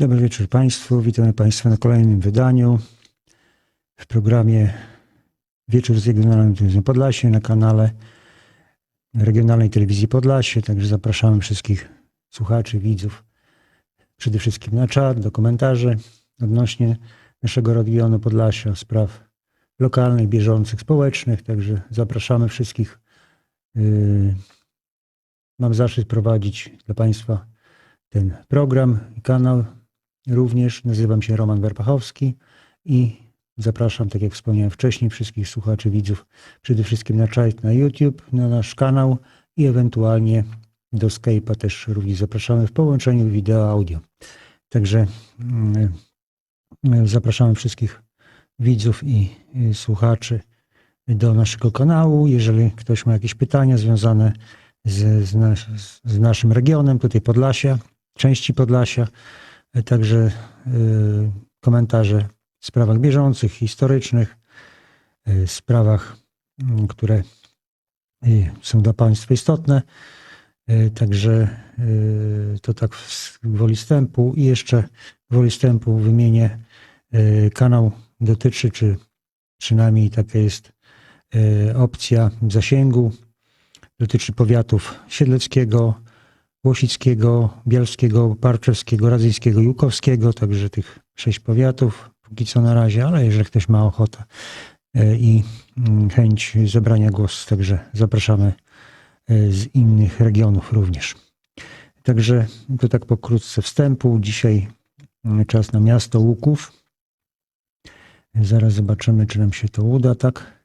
Dobry wieczór Państwu. Witamy Państwa na kolejnym wydaniu w programie Wieczór z Regionalnym Telewizją Podlasie na kanale Regionalnej Telewizji Podlasie. Także zapraszamy wszystkich słuchaczy, widzów przede wszystkim na czat, do komentarzy odnośnie naszego regionu Podlasia, spraw lokalnych, bieżących, społecznych. Także zapraszamy wszystkich. Yy, Mam zaszczyt prowadzić dla Państwa ten program i kanał również. Nazywam się Roman Werpachowski i zapraszam, tak jak wspomniałem wcześniej, wszystkich słuchaczy, widzów przede wszystkim na czat na YouTube, na nasz kanał i ewentualnie do Skype'a też również zapraszamy w połączeniu wideo, audio. Także mm, zapraszamy wszystkich widzów i słuchaczy do naszego kanału. Jeżeli ktoś ma jakieś pytania związane z, z, nas, z naszym regionem, tutaj Podlasia, części Podlasia, także y, komentarze w sprawach bieżących, historycznych, y, sprawach, mm, które są dla Państwa istotne. Także to tak woli wstępu. I jeszcze woli wstępu wymienię kanał dotyczy, czy przynajmniej taka jest opcja zasięgu, dotyczy powiatów Siedleckiego, Łosickiego, Bielskiego, Parczewskiego, Radzyjskiego, Jukowskiego, także tych sześć powiatów póki co na razie, ale jeżeli ktoś ma ochotę e, i mm, chęć zebrania głosu, także zapraszamy e, z innych regionów również. Także to tak pokrótce wstępu. Dzisiaj mm, czas na miasto Łuków. Zaraz zobaczymy, czy nam się to uda tak,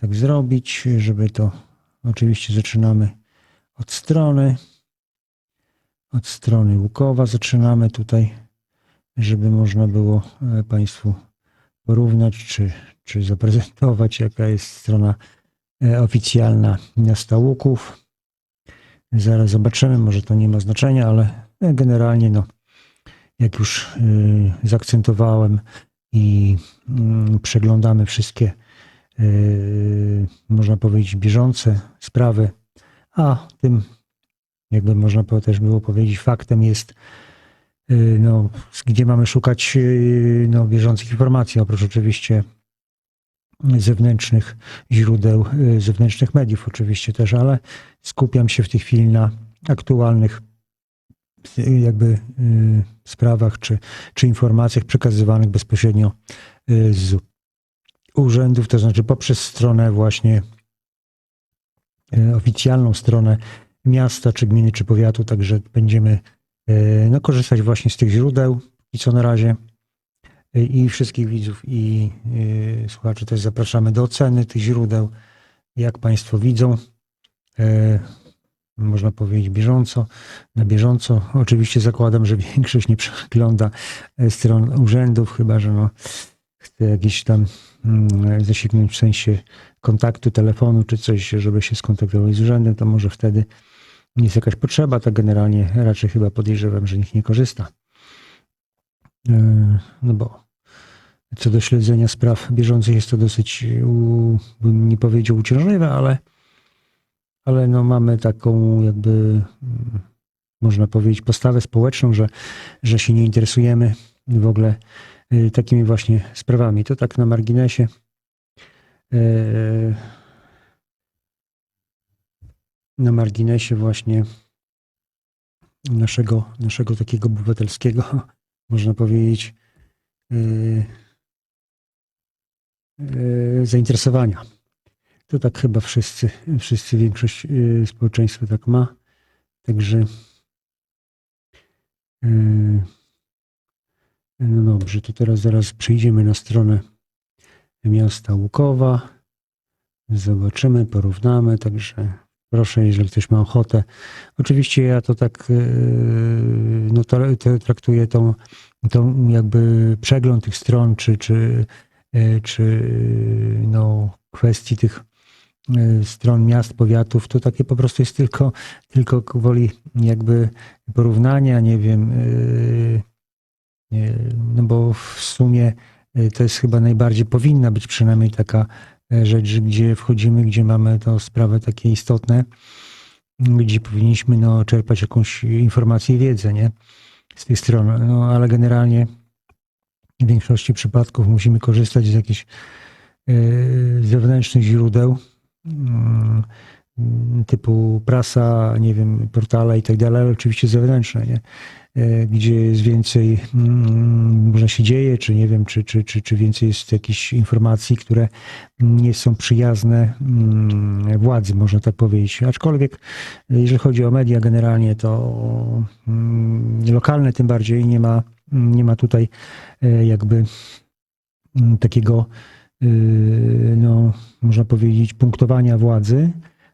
tak zrobić, żeby to oczywiście zaczynamy od strony od strony Łukowa zaczynamy tutaj, żeby można było e, Państwu porównać, czy, czy zaprezentować, jaka jest strona e, oficjalna miasta Łuków. Zaraz zobaczymy, może to nie ma znaczenia, ale generalnie, no, jak już zaakcentowałem i y, przeglądamy wszystkie, można powiedzieć, bieżące sprawy, a tym jakby można też było powiedzieć, faktem jest, y, no, gdzie mamy szukać y, no, bieżących informacji, oprócz oczywiście zewnętrznych źródeł, y, zewnętrznych mediów oczywiście też, ale skupiam się w tej chwili na aktualnych jakby sprawach czy, czy informacjach przekazywanych bezpośrednio z urzędów, to znaczy poprzez stronę właśnie oficjalną stronę miasta, czy gminy, czy powiatu, także będziemy e, no, korzystać właśnie z tych źródeł i co na razie E, i wszystkich widzów i e, słuchaczy też zapraszamy do oceny tych źródeł, jak Państwo widzą. Można powiedzieć bieżąco, na bieżąco. Oczywiście zakładam, że większość nie przegląda stron urzędów, chyba że no, chce jakieś tam mm, zasięgnąć w sensie kontaktu, telefonu czy coś, żeby się skontaktować z urzędem, to może wtedy jest jakaś potrzeba, tak generalnie raczej chyba podejrzewam, że nikt nie korzysta. E, No bo co do śledzenia spraw bieżących jest to dosyć, bym nie powiedział uciążliwe, ale, ale no mamy taką jakby, mm, można powiedzieć, postawę społeczną, że, że się nie interesujemy w ogóle e, takimi właśnie sprawami. To tak na marginesie. Na marginesie właśnie naszego, naszego takiego obywatelskiego, można powiedzieć, yy, yy, zainteresowania. To tak chyba wszyscy, wszyscy większość yy, społeczeństwa tak ma. Także yy, no dobrze, to teraz zaraz przejdziemy na stronę miasta Łukowa. Zobaczymy, porównamy, także Proszę, jeżeli ktoś ma ochotę. Oczywiście ja to tak yy, no traktuję tą, tą jakby przegląd tych stron, czy, czy, yy, czy no kwestii tych yy, stron miast, powiatów, to takie po prostu jest tylko, tylko woli jakby porównania, nie wiem, no bo w sumie to jest chyba najbardziej powinna być przynajmniej taka rzecz, gdzie wchodzimy, gdzie mamy to sprawy takie istotne, gdzie powinniśmy no, czerpać jakąś informację i wiedzę, nie? z tej strony. No ale generalnie w większości przypadków musimy korzystać z jakichś e, zewnętrznych źródeł mm, typu prasa, nie wiem, portale i tak dalej, ale oczywiście zewnętrzne, nie? E, gdzie jest więcej, mm, może się dzieje, czy nie wiem, czy, czy, czy, czy więcej jest jakichś informacji, które nie są przyjazne mm, władzy, można tak powiedzieć. Aczkolwiek, jeżeli chodzi o media generalnie, to mm, lokalne tym bardziej nie ma, nie ma tutaj e, jakby takiego, y, no, można powiedzieć, punktowania władzy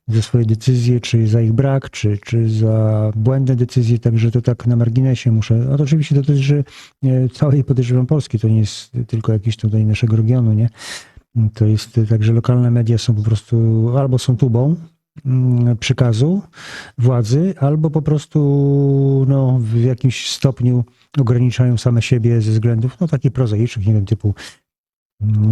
za swoje decyzje, czy za ich brak, czy, czy za błędne decyzje, także to tak na marginesie muszę. No to oczywiście dotyczy e, całej, podejrzewam, Polski, to nie jest tylko jakiś tutaj naszego regionu, nie? To jest tak, że lokalne media są po prostu albo są tubą mm, przekazu władzy, albo po prostu no, w jakimś stopniu ograniczają same siebie ze względów no, takich prozaicznych, nie wiem, typu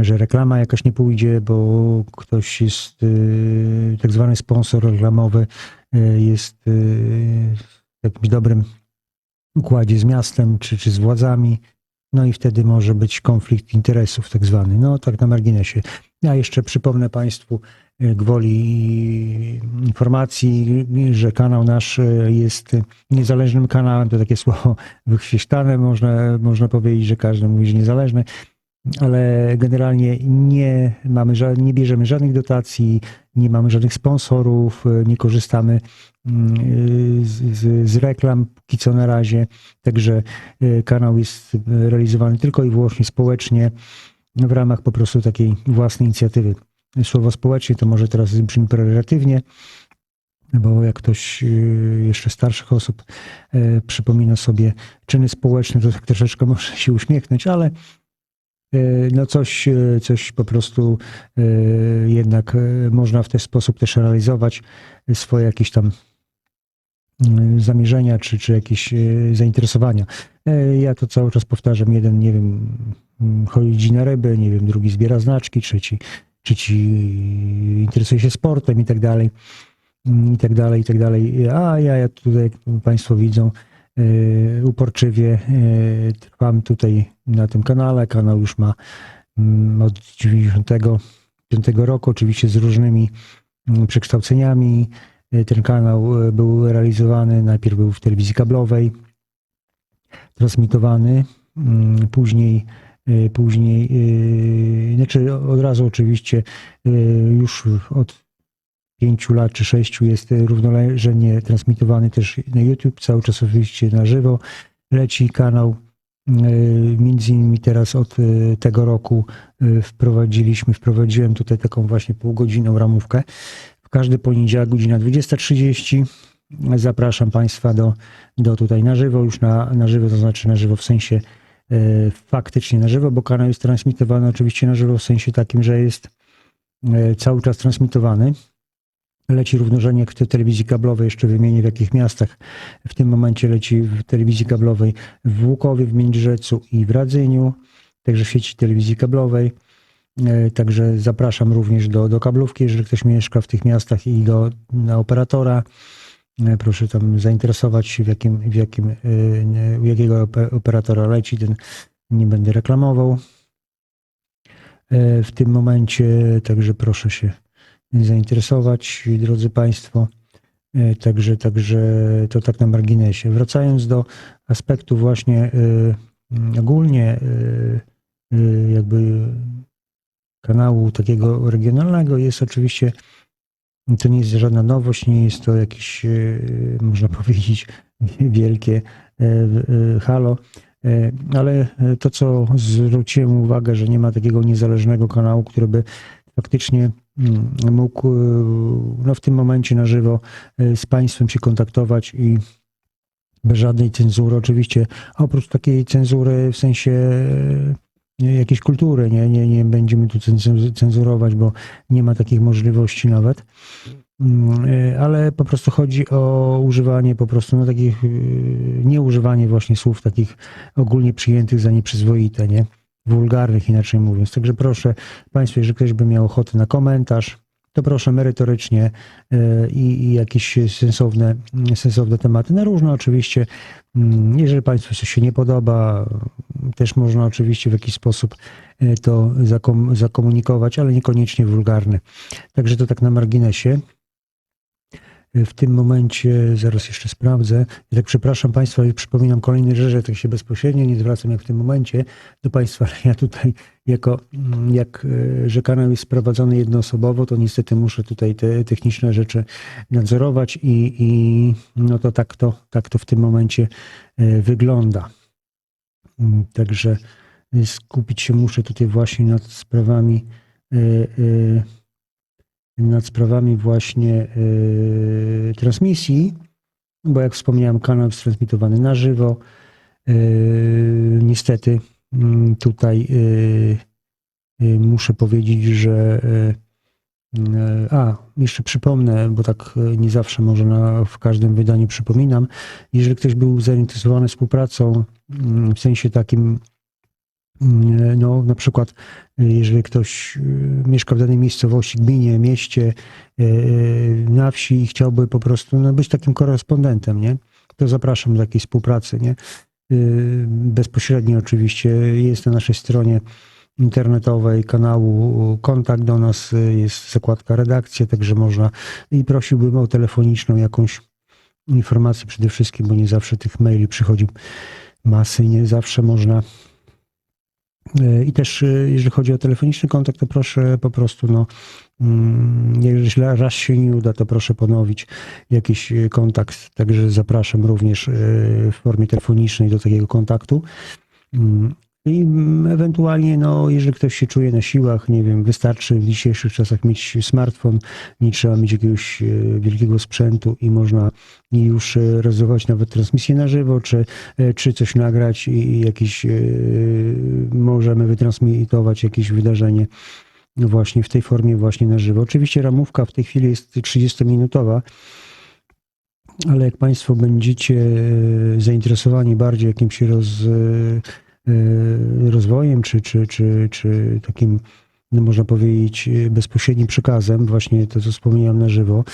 że reklama jakaś nie pójdzie, bo ktoś jest, y, tak zwany sponsor reklamowy, y, jest y, w jakimś dobrym układzie z miastem czy, czy z władzami. No i wtedy może być konflikt interesów, tak zwany. No tak na marginesie. Ja jeszcze przypomnę Państwu, gwoli informacji, że kanał nasz jest niezależnym kanałem. To takie słowo wychwieśtane, można, można powiedzieć, że każdy mówi, że niezależny ale generalnie nie mamy, nie bierzemy żadnych dotacji, nie mamy żadnych sponsorów, nie korzystamy mm, z, z, z reklam, póki co na razie. Także e, kanał jest realizowany tylko i wyłącznie społecznie w ramach po prostu takiej własnej inicjatywy. Słowo społecznie to może teraz brzmi pejoratywnie, bo jak ktoś e, jeszcze starszych osób przypomina sobie czyny społeczne, to tak troszeczkę może się uśmiechnąć, ale no coś, e, coś po prostu e, jednak można w ten sposób też realizować swoje jakieś tam zamierzenia czy, czy jakieś zainteresowania. Ja to cały czas powtarzam, jeden, nie wiem, chodzi na ryby, nie wiem, drugi zbiera znaczki, trzeci, trzeci interesuje się sportem i tak dalej, i tak dalej, i tak dalej. A ja, ja tutaj, jak Państwo widzą, uporczywie y, trwam tutaj na tym kanale. Kanał już ma mm, od 95 roku, oczywiście z różnymi mm, przekształceniami. Y, ten kanał był realizowany, najpierw był w telewizji kablowej, transmitowany, mm, później później, znaczy od razu oczywiście już od pięciu lat czy sześciu jest równoleżnie transmitowany też na YouTube, cały czas oczywiście na żywo. Leci kanał, e, między innymi teraz od e, tego roku e, wprowadziliśmy, wprowadziłem tutaj taką właśnie półgodzinną ramówkę. W każdy poniedziałek godzina 20.30 zapraszam Państwa do, do tutaj na żywo, już na, na żywo, to znaczy na żywo w sensie faktycznie na żywo, bo kanał jest transmitowany oczywiście na żywo w sensie takim, że jest cały czas transmitowany Leci równorzędnie w telewizji kablowej, jeszcze wymienię w jakich miastach. W tym momencie leci w telewizji kablowej w Łukowie, w Międzyrzeczu i w Radzyniu, także w sieci telewizji kablowej. E, także zapraszam również do, do kablówki, jeżeli ktoś mieszka w tych miastach i do na operatora. E, proszę tam zainteresować się, w jakim, w jakim, e, u jakiego operatora leci, ten nie będę reklamował w tym momencie, także proszę się zainteresować, drodzy Państwo. E, także, także to tak na marginesie. Wracając do aspektu właśnie e, ogólnie e, jakby kanału takiego regionalnego jest oczywiście, to nie jest żadna nowość, nie jest to jakieś, można powiedzieć, wielkie halo, ale to, co zwróciłem uwagę, że nie ma takiego niezależnego kanału, który by faktycznie mógł e, no, w tym momencie na żywo e, z Państwem się kontaktować i bez żadnej cenzury. Oczywiście oprócz takiej cenzury w sensie e, jakiejś kultury, nie, nie, nie będziemy tu cenzurować, bo nie ma takich możliwości nawet. Mm, ale po prostu chodzi o używanie po prostu no takich, nieużywanie właśnie słów takich ogólnie przyjętych za nieprzyzwoite, nie? Wulgarnych, inaczej mówiąc. Także proszę Państwa, jeżeli ktoś by miał ochotę na komentarz, to proszę merytorycznie e, i, i jakieś sensowne, sensowne tematy. Na różne oczywiście. Mm, Jeżeli Państwu coś się nie podoba, też można oczywiście w jakiś sposób e, to zakom, zakomunikować, ale niekoniecznie wulgarny. Także to tak na marginesie. W tym momencie, zaraz jeszcze sprawdzę. Ja tak przepraszam Państwa i przypominam kolejny rzecz, że tak się bezpośrednio nie zwracam jak w tym momencie do Państwa, ale ja tutaj jako, mm, jak e, że kanał jest prowadzony jednoosobowo, to niestety muszę tutaj te techniczne rzeczy nadzorować i, i no to tak to, tak to w tym momencie e, wygląda. Mm, Także y, skupić się muszę tutaj właśnie nad sprawami nad sprawami właśnie y, transmisji, bo jak wspomniałem, kanał jest transmitowany na żywo. Y, Niestety mm, tutaj y, muszę powiedzieć, że a, jeszcze przypomnę, bo tak nie zawsze może na, w każdym wydaniu przypominam, jeżeli ktoś był zainteresowany współpracą mm, w sensie takim No, na przykład, y, jeżeli ktoś y, mieszka w danej miejscowości, gminie, mieście, y, na wsi i chciałby po prostu no, być takim korespondentem, nie? To zapraszam do takiej współpracy, nie? Bezpośrednio oczywiście jest na naszej stronie internetowej kanału kontakt do nas, jest zakładka redakcja, także można i prosiłbym o telefoniczną jakąś informację przede wszystkim, bo nie zawsze tych maili przychodzi masy, nie zawsze można I też e, jeżeli chodzi o telefoniczny kontakt, to proszę po prostu, no, mm, jeżeli raz się nie uda, to proszę ponowić jakiś e, kontakt. Także zapraszam również e, w formie telefonicznej do takiego kontaktu. I ewentualnie, no, jeżeli ktoś się czuje na siłach, nie wiem, wystarczy w dzisiejszych czasach mieć smartfon, nie trzeba mieć jakiegoś e, wielkiego sprzętu i można już e, realizować nawet transmisję na żywo, czy, e, czy coś nagrać i jakieś, e, możemy wytransmitować jakieś wydarzenie właśnie w tej formie właśnie na żywo. Oczywiście ramówka w tej chwili jest 30-minutowa, ale jak Państwo będziecie zainteresowani bardziej jakimś roz, rozwojem, czy, czy, czy, czy takim, no można powiedzieć, e, bezpośrednim przekazem, właśnie to, co wspomniałem na żywo,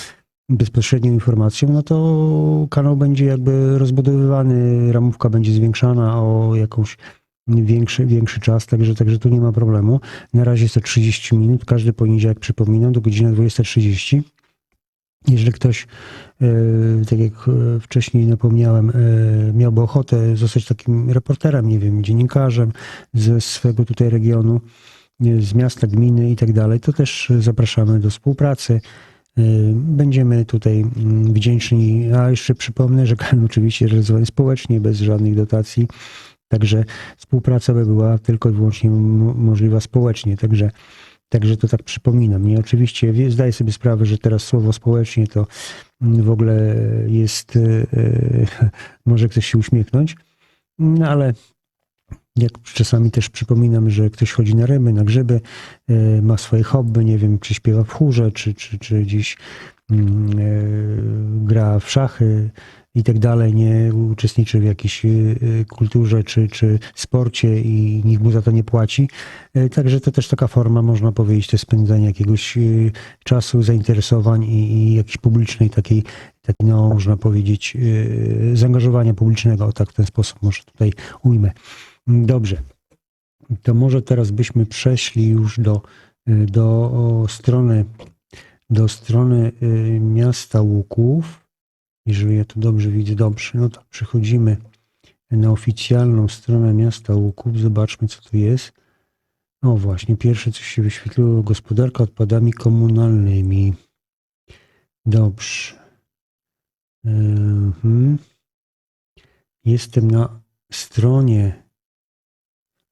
bezpośrednią informacją, no to kanał będzie jakby rozbudowywany, ramówka będzie zwiększana o jakąś większy, większy czas, także, także tu nie ma problemu. Na razie jest to 30 minut, każdy poniedziałek przypominam do godziny 20.30. Jeżeli ktoś, e, tak jak e, wcześniej napomniałem, e, miałby ochotę zostać takim reporterem, nie wiem, dziennikarzem ze swego tutaj regionu, z miasta, gminy i tak dalej, to też zapraszamy do współpracy. Będziemy tutaj mm, wdzięczni, a jeszcze przypomnę, że kanał oczywiście realizowany społecznie, bez żadnych dotacji, także współpraca by była tylko i wyłącznie mo- możliwa społecznie, także Także to tak przypominam. Nie, oczywiście zdaję sobie sprawę, że teraz słowo społecznie to mm, w ogóle jest, e, e, może ktoś się uśmiechnąć, no ale jak czasami też przypominam, że ktoś chodzi na ryby, na grzyby, e, ma swoje hobby, nie wiem, czy śpiewa w chórze, czy, czy, czy gdzieś mm, gra w szachy i tak dalej, nie uczestniczy w jakiejś e, kulturze czy, czy sporcie i nikt mu za to nie płaci. E, Także to też taka forma, można powiedzieć, to spędzania jakiegoś czasu, zainteresowań i, i jakiejś publicznej takiej, takiej, no można powiedzieć, zaangażowania publicznego, tak w ten sposób może tutaj ujmę. Dobrze. To może teraz byśmy przeszli już do, do strony, do strony y, miasta Łuków. Jeżeli ja to dobrze widzę, dobrze, no to przechodzimy na oficjalną stronę miasta Łuków. Zobaczmy, co tu jest. O właśnie, pierwsze, co się wyświetliło, gospodarka odpadami komunalnymi. Dobrze. Mhm. Jestem na stronie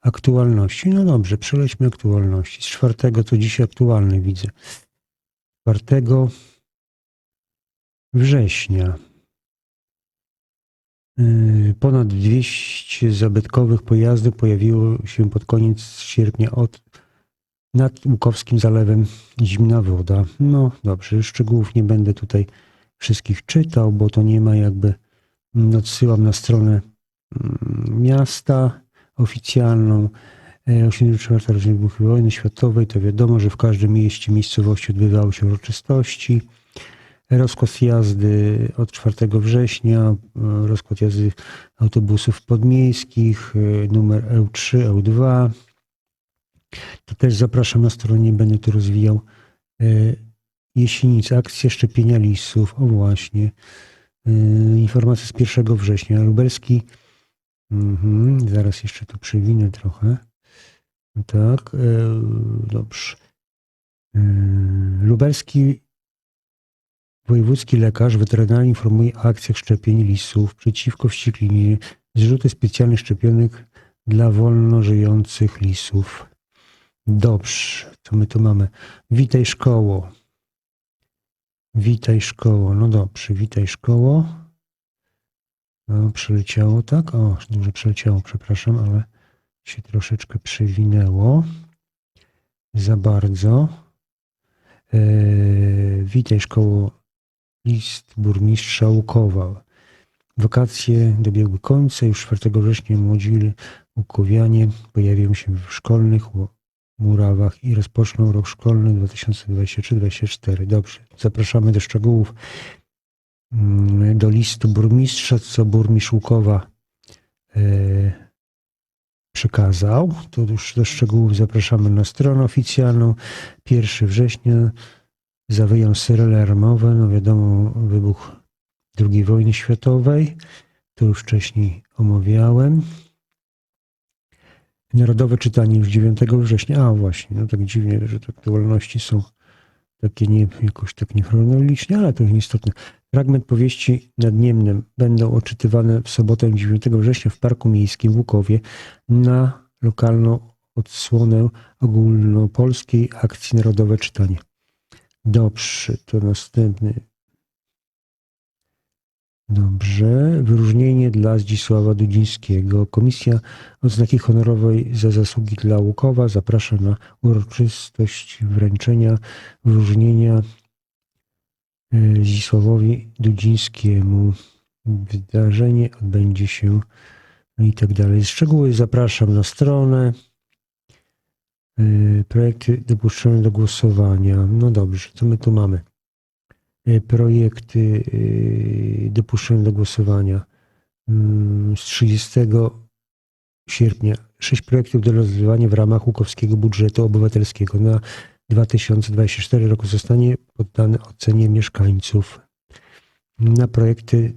aktualności. No dobrze, przelećmy aktualności. Z czwartego to dzisiaj aktualny widzę. 4 września. Yy, Ponad 200 zabytkowych pojazdów pojawiło się pod koniec sierpnia od nad Łukowskim Zalewem Zimna Woda. No dobrze, szczegółów nie będę tutaj wszystkich czytał, bo to nie ma jakby, mm, odsyłam na stronę mm, miasta oficjalną. E, 84. rocznik wybuchu wojny światowej, to wiadomo, że w każdym mieście, miejscowości odbywały się uroczystości. Rozkład jazdy od 4 września, e, rozkład jazdy autobusów podmiejskich, e, numer EU3, EU2. To też zapraszam na stronę, nie będę tu rozwijał. E, Jesienica, akcja szczepienia lisów, o właśnie. E, Informacja z 1 września. Lubelski, mhm, zaraz jeszcze tu przewinę trochę. Tak, dobrze. Lubelski wojewódzki lekarz weterynarii informuje o akcjach szczepień lisów przeciwko wścieklinie, zrzuty specjalnych szczepionek dla wolno żyjących lisów. Dobrze, co my tu mamy? Witaj szkoło. Witaj szkoło. No dobrze, witaj szkoło. No, przeleciało, tak? O, dużo przeleciało, przepraszam, ale się troszeczkę przewinęło. Za bardzo. Eee, witaj szkoło. List burmistrza Łukowa. Wakacje dobiegły końca. Już 4 września młodzi łukowianie pojawią się w szkolnych murawach i rozpoczną rok szkolny 2023-2024. Dobrze, zapraszamy do szczegółów. Mm, Do listu burmistrza, co burmistrz Łukowa e, przekazał. To już do szczegółów zapraszamy na stronę oficjalną. 1 września zawyją syrele alarmowe. No wiadomo, wybuch II wojny światowej. To już wcześniej omawiałem. Narodowe czytanie już 9 września. A właśnie, no tak dziwnie, że tak te wolności są takie nie, jakoś tak niechronologicznie, ale to nieistotne. Fragment powieści nad Niemnem będą odczytywane w sobotę 9 września w Parku Miejskim w Łukowie na lokalną odsłonę ogólnopolskiej akcji Narodowe Czytanie. Dobrze, to następny. Dobrze. Wyróżnienie dla Zdzisława Dudzińskiego. Komisja Odznaki Honorowej za zasługi dla Łukowa zaprasza na uroczystość wręczenia wyróżnienia e, Zdzisławowi Dudzińskiemu. Wydarzenie odbędzie się i tak dalej. Szczegóły zapraszam na stronę. E, Projekty dopuszczone do głosowania. No dobrze, co my tu mamy? E, Projekty e, dopuszczone do głosowania Mm, z 30 sierpnia. Sześć projektów do rozwiązywania w ramach Łukowskiego Budżetu Obywatelskiego na 2024 roku zostanie poddane ocenie mieszkańców. Na projekty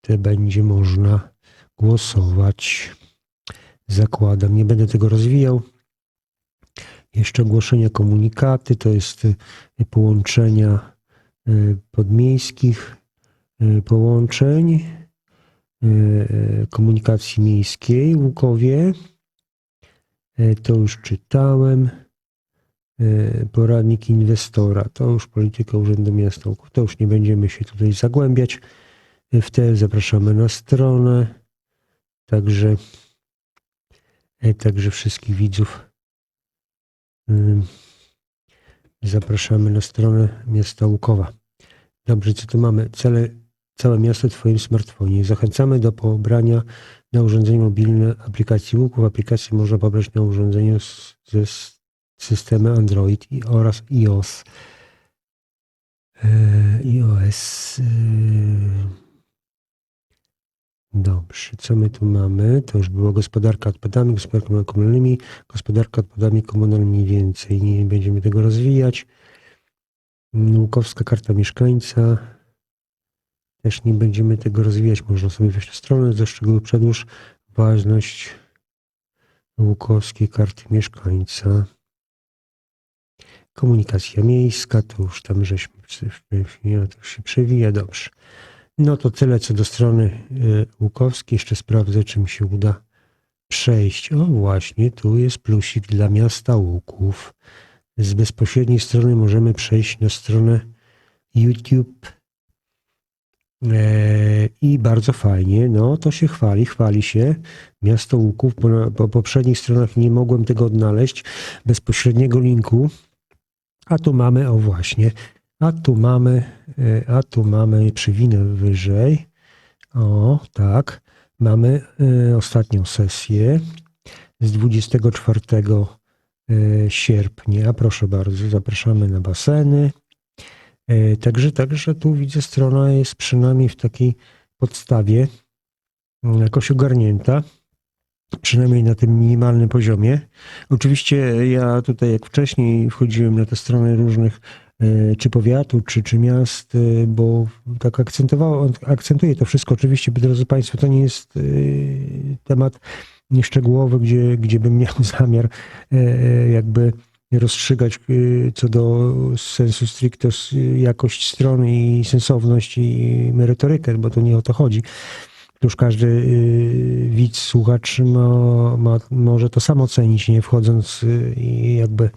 te będzie można głosować. Zakładam. Nie będę tego rozwijał. Jeszcze ogłoszenia komunikaty, to jest y, połączenia y, podmiejskich, y, połączeń komunikacji miejskiej Łukowie. To już czytałem. Poradnik inwestora, to już polityka Urzędu Miasta Łuków. To już nie będziemy się tutaj zagłębiać. W te zapraszamy na stronę. Także, także wszystkich widzów zapraszamy na stronę miasta Łukowa. Dobrze, co tu mamy? Cele, całe miasto w Twoim smartfonie. Zachęcamy do pobrania na urządzeniu mobilne aplikacji Łuków. Aplikację można pobrać na urządzeniu ze systemem Android oraz iOS. E, iOS. Dobrze, co my tu mamy? To już było gospodarka odpadami, gospodarka komunalnymi, gospodarka odpadami komunalnymi więcej. Nie będziemy tego rozwijać. Łukowska karta mieszkańca. Też nie będziemy tego rozwijać. Można sobie wejść na stronę, ze szczegółów przedłuż ważność Łukowskiej karty mieszkańca. Komunikacja miejska, to już tam żeśmy, ja to się przewija, dobrze. No to tyle co do strony y, Łukowskiej. Jeszcze sprawdzę, czy mi się uda przejść. O właśnie, tu jest plusik dla miasta Łuków. Z bezpośredniej strony możemy przejść na stronę YouTube. E, I bardzo fajnie, no to się chwali, chwali się. Miasto Łuków, po, po poprzednich stronach nie mogłem tego odnaleźć, bezpośredniego linku. A tu mamy, o właśnie, a tu mamy, e, a tu mamy, przywinę wyżej. O, tak, mamy e, ostatnią sesję. z 24 e, sierpnia. Proszę bardzo, zapraszamy na baseny. Także, także tu widzę, strona jest przynajmniej w takiej podstawie mm, jakoś ogarnięta, przynajmniej na tym minimalnym poziomie. Oczywiście ja tutaj, jak wcześniej wchodziłem na te strony różnych, czy powiatu, czy, czy miast, e, bo tak akcentowało, akcentuję to wszystko. Oczywiście, drodzy Państwo, to nie jest e, temat nieszczegółowy, gdzie, gdzie bym miał zamiar e, e, jakby rozstrzygać e, co do sensu stricto jakość strony i sensowność i merytorykę, bo to nie o to chodzi. To już każdy widz, słuchacz ma, ma, może to samo ocenić, nie wchodząc i jakby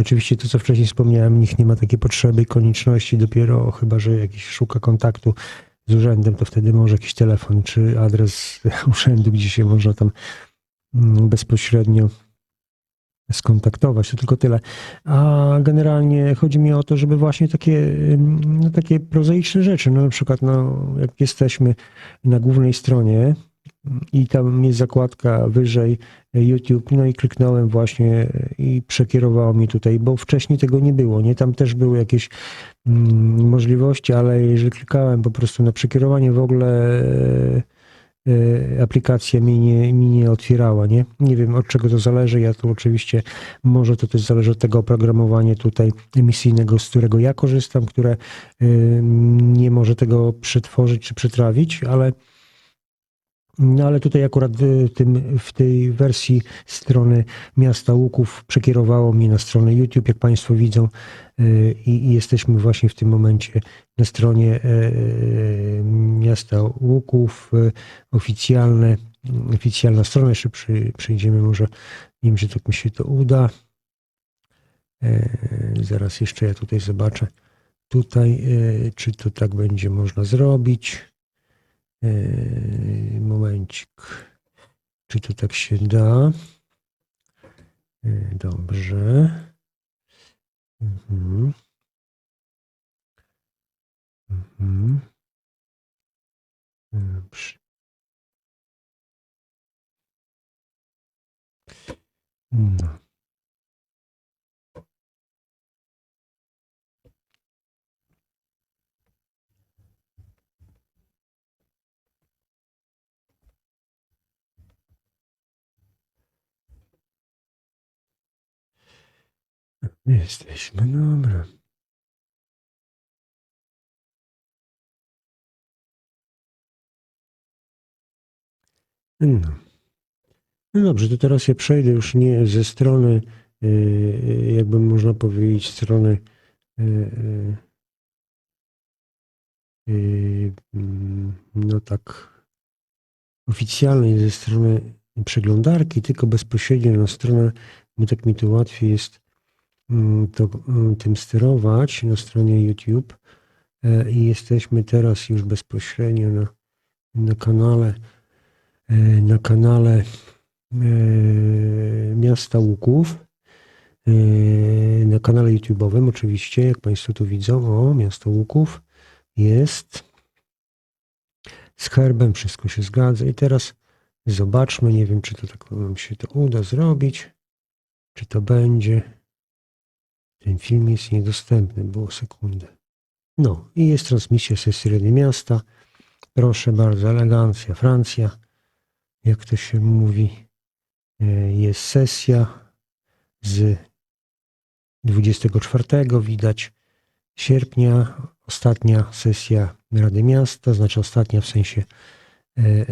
Oczywiście to, co wcześniej wspomniałem, nikt nie ma takiej potrzeby konieczności, dopiero chyba, że jakiś szuka kontaktu z urzędem, to wtedy może jakiś telefon czy adres urzędu, gdzie się można tam mm, bezpośrednio skontaktować. To tylko tyle. A generalnie chodzi mi o to, żeby właśnie takie, no, takie prozaiczne rzeczy, no na przykład no, jak jesteśmy na głównej stronie i tam jest zakładka wyżej YouTube, no i kliknąłem właśnie i przekierowało mnie tutaj, bo wcześniej tego nie było, nie? Tam też były jakieś mm, możliwości, ale jeżeli klikałem po prostu na przekierowanie w ogóle e, e, aplikacja mi nie, mi nie otwierała, nie? Nie wiem od czego to zależy, ja tu oczywiście może to też zależy od tego oprogramowania tutaj emisyjnego, z którego ja korzystam, które nie może tego przetworzyć czy przetrawić, ale no ale tutaj akurat w, tym, w tej wersji strony Miasta Łuków przekierowało mnie na stronę YouTube, jak Państwo widzą y, i, i jesteśmy właśnie w tym momencie na stronie y, Miasta Łuków, y, oficjalne, oficjalna strona, jeszcze przy, może, nie wiem, czy tak mi się to uda. Zaraz jeszcze ja tutaj zobaczę, tutaj, czy to tak będzie można zrobić. Yy, Momencik. Czy to tak się da? Yy, Dobrze. Mhm. Mhm. Dobrze. No. Jesteśmy, dobra. No. No dobrze, to teraz ja przejdę już nie ze strony, yy, jakby można powiedzieć, strony yy, mm, no tak oficjalnej, ze strony przeglądarki, tylko bezpośrednio na stronę, bo tak mi to łatwiej jest to, mm, tym sterować na stronie YouTube. E, I jesteśmy teraz już bezpośrednio na, na kanale, e, na kanale e, Miasta Łuków. Na kanale YouTube'owym oczywiście, jak Państwo tu widzą, o, Miasto Łuków jest. Z herbem wszystko się zgadza. I teraz zobaczmy, nie wiem, czy to tak nam się to uda zrobić, czy to będzie. Ten film jest niedostępny, było sekundę. No i jest transmisja sesji Rady Miasta. Proszę bardzo, elegancja, Francja. Jak to się mówi, e, jest sesja z 24 widać sierpnia, ostatnia sesja Rady Miasta, znaczy ostatnia w sensie e, e,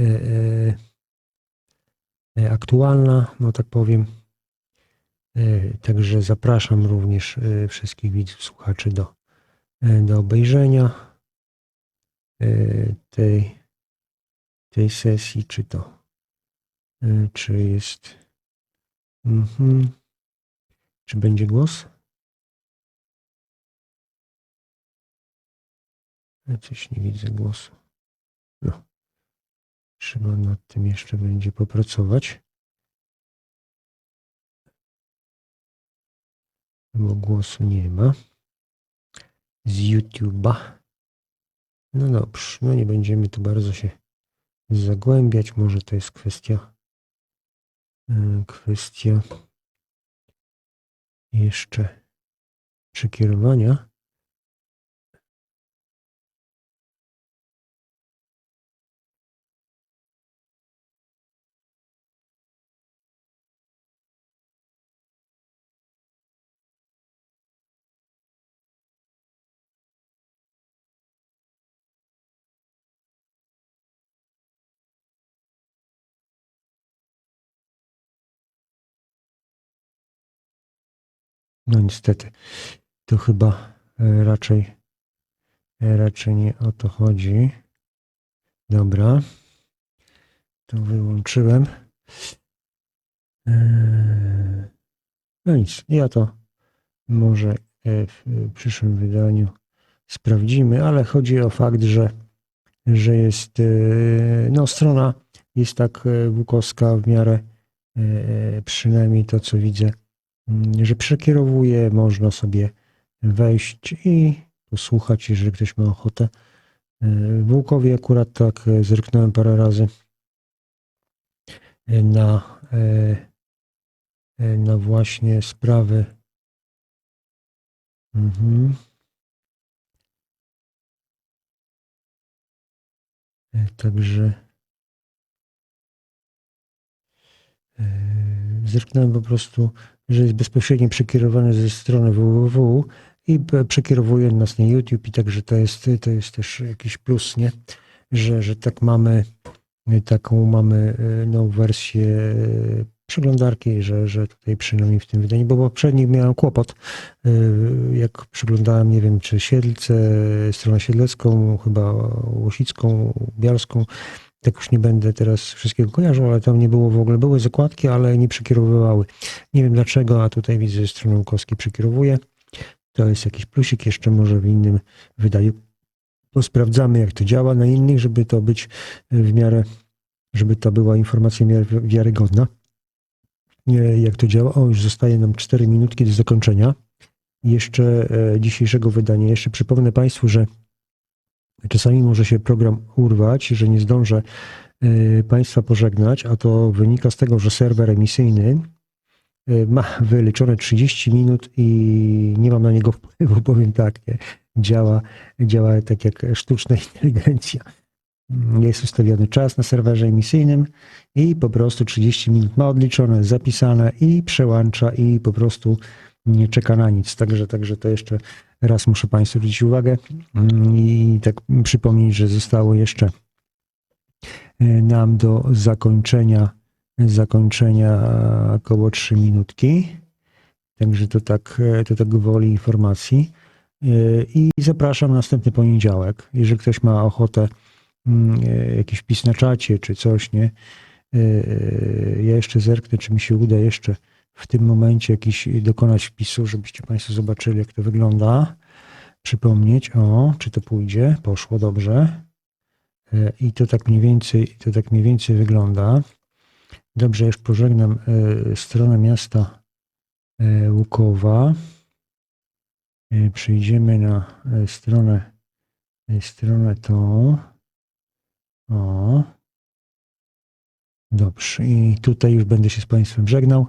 e, e, aktualna, no tak powiem. E, Także zapraszam również e, wszystkich widzów, słuchaczy do, e, do obejrzenia tej, tej sesji, czy to, czy jest, mhm. czy będzie głos? Ja coś nie widzę głosu. No. Trzeba nad tym jeszcze będzie popracować. Bo głosu nie ma. Z YouTube'a. No dobrze, no nie będziemy tu bardzo się zagłębiać. Może to jest kwestia y, kwestia jeszcze przekierowania. No niestety, to chyba e, raczej, e, raczej nie o to chodzi. Dobra, to wyłączyłem. E, No nic, ja to może w przyszłym wydaniu sprawdzimy, ale chodzi o fakt, że, że jest, no strona jest tak wukowska w miarę, przynajmniej to co widzę, że przekierowuje, można sobie wejść i posłuchać, jeżeli ktoś ma ochotę. E, W Łukowie akurat tak e, zerknąłem parę razy e, na, e, e, na właśnie sprawy. Mhm. E, Także e, zerknąłem po prostu, że jest bezpośrednio przekierowany ze strony www i przekierowuje nas na YouTube i także to jest, to jest też jakiś plus, nie? Że, że tak mamy, taką mamy e, no, wersję e, przeglądarki, że, że tutaj przynajmniej w tym wydaniu, bo poprzednich miałem kłopot, e, jak przeglądałem, nie wiem, czy Siedlce, stronę siedlecką, chyba Łosicką, Bialską, tak już nie będę teraz wszystkiego kojarzył, ale tam nie było w ogóle, były zakładki, ale nie przekierowywały. Nie wiem dlaczego, a tutaj widzę, że strona Łukowskiej przekierowuje. To jest jakiś plusik, jeszcze może w innym wydaniu. Posprawdzamy, jak to działa na innych, żeby to być w miarę, żeby to była informacja wiarygodna. Jak to działa? O, już zostaje nam 4 minutki do zakończenia. Jeszcze e, dzisiejszego wydania. Jeszcze przypomnę Państwu, że czasami może się program urwać, że nie zdążę e, Państwa pożegnać, a to wynika z tego, że serwer emisyjny e, ma wyliczone 30 minut i nie mam na niego wpływu, powiem tak? Działa, działa tak jak sztuczna inteligencja. Jest ustawiony czas na serwerze emisyjnym i po prostu 30 minut ma odliczone, zapisane i przełącza i po prostu nie czeka na nic. Także, także to jeszcze raz muszę Państwu zwrócić uwagę i tak przypomnieć, że zostało jeszcze e, nam do zakończenia zakończenia około 3 minutki. Także to tak, e, to tak gwoli informacji. E, I zapraszam następny poniedziałek. Jeżeli ktoś ma ochotę mm, jakiś wpis na czacie czy coś, nie? Ja jeszcze zerknę, czy mi się uda jeszcze w tym momencie jakiś dokonać wpisu, żebyście Państwo zobaczyli, jak to wygląda. Przypomnieć, o, czy to pójdzie. Poszło dobrze. E, I to tak mniej więcej, to tak mniej więcej wygląda. Dobrze, już pożegnam e, stronę miasta e, Łukowa. Przejdziemy na stronę, stronę tą. O. Dobrze, i tutaj już będę się z Państwem żegnał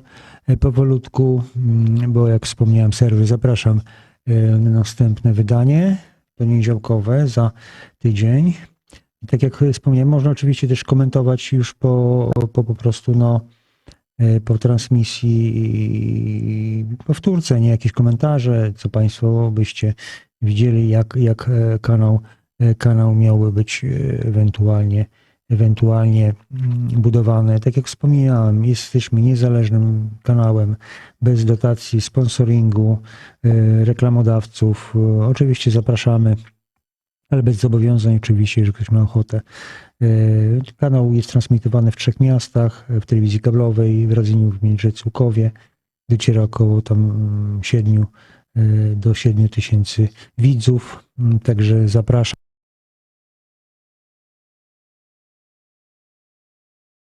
e, powolutku, mm, bo jak wspomniałem, serwer zapraszam e, na następne wydanie poniedziałkowe za tydzień. Tak jak wspomniałem, można oczywiście też komentować już po, po, po prostu no, e, po transmisji powtórce, nie jakieś komentarze, co Państwo byście widzieli, jak, jak kanał, kanał miałby być ewentualnie, ewentualnie mm, budowany. Tak jak wspomniałem, jesteśmy niezależnym kanałem, bez dotacji, sponsoringu, e, reklamodawców. E, Oczywiście zapraszamy ale bez zobowiązań oczywiście, jeżeli ktoś ma ochotę. E, Kanał jest transmitowany w trzech miastach, w telewizji kablowej, w Radzyniu, w Miedrzec, Łukowie. Dociera około tam mm, siedmiu do 7 tysięcy widzów, także zapraszam.